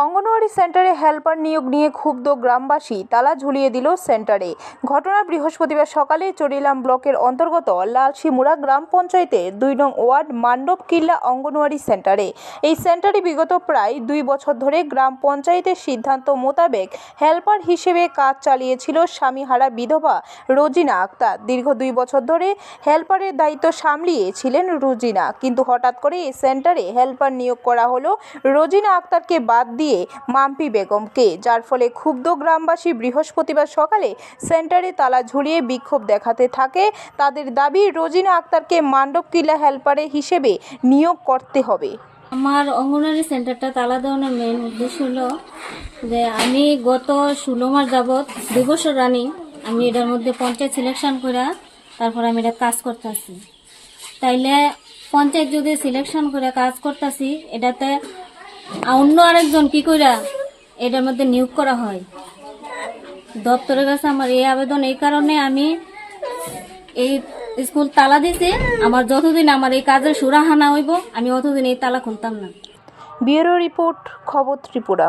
অঙ্গনওয়াড়ি সেন্টারে হেল্পার নিয়োগ নিয়ে ক্ষুব্ধ গ্রামবাসী তালা ঝুলিয়ে দিল সেন্টারে। ঘটনা বৃহস্পতিবার সকালে চরিলাম ব্লকের অন্তর্গত লালশিমুড়া গ্রাম পঞ্চায়েতের দুই নং ওয়ার্ড মান্ডব কিল্লা অঙ্গনওয়াড়ি সেন্টারে। এই সেন্টারে বিগত প্রায় দুই বছর ধরে গ্রাম পঞ্চায়েতের সিদ্ধান্ত মোতাবেক হেল্পার হিসেবে কাজ চালিয়েছিল স্বামীহারা বিধবা রোজিনা আক্তার। দীর্ঘ দুই বছর ধরে হেল্পারের দায়িত্ব সামলিয়েছিলেন রোজিনা। কিন্তু হঠাৎ করে এই সেন্টারে হেল্পার নিয়োগ করা হলো রোজিনা আক্তারকে বাদ দিয়ে মাম্পি বেগমকে, যার ফলে ক্ষুব্ধ গ্রামবাসী বৃহস্পতিবার সকালে সেন্টারে তালা ঝুলিয়ে বিক্ষোভ দেখাতে থাকে। তাদের দাবি, রোজিনা আক্তারকে মান্ডব কিল্লা হেল্পারে হিসেবে নিয়োগ করতে হবে। আমার অঙ্গনওয়াড়ি সেন্টারটা তালা দেওয়ানোর মেন উদ্দেশ্য হলো যে আমি গত ষোলো মাস যাবৎ দুই বছর রানিং আমি এটার মধ্যে পঞ্চায়েত সিলেকশন করে তারপর আমি এটা কাজ করতেছি। তাইলে পঞ্চায়েত যদি সিলেকশন করে কাজ করতেছি, এটাতে অন্য আরেকজন কি কইরা এটার মধ্যে নিয়োগ করা হয়? দপ্তরের কাছে আমার এই আবেদন এই কারণে আমি এই স্কুল তালা দিতে আমার যতদিন আমার এই কাজের সুরাহা না হইব, আমি অতদিন এই তালা খুলতাম না। ব্যুরো রিপোর্ট, খবর ত্রিপুরা।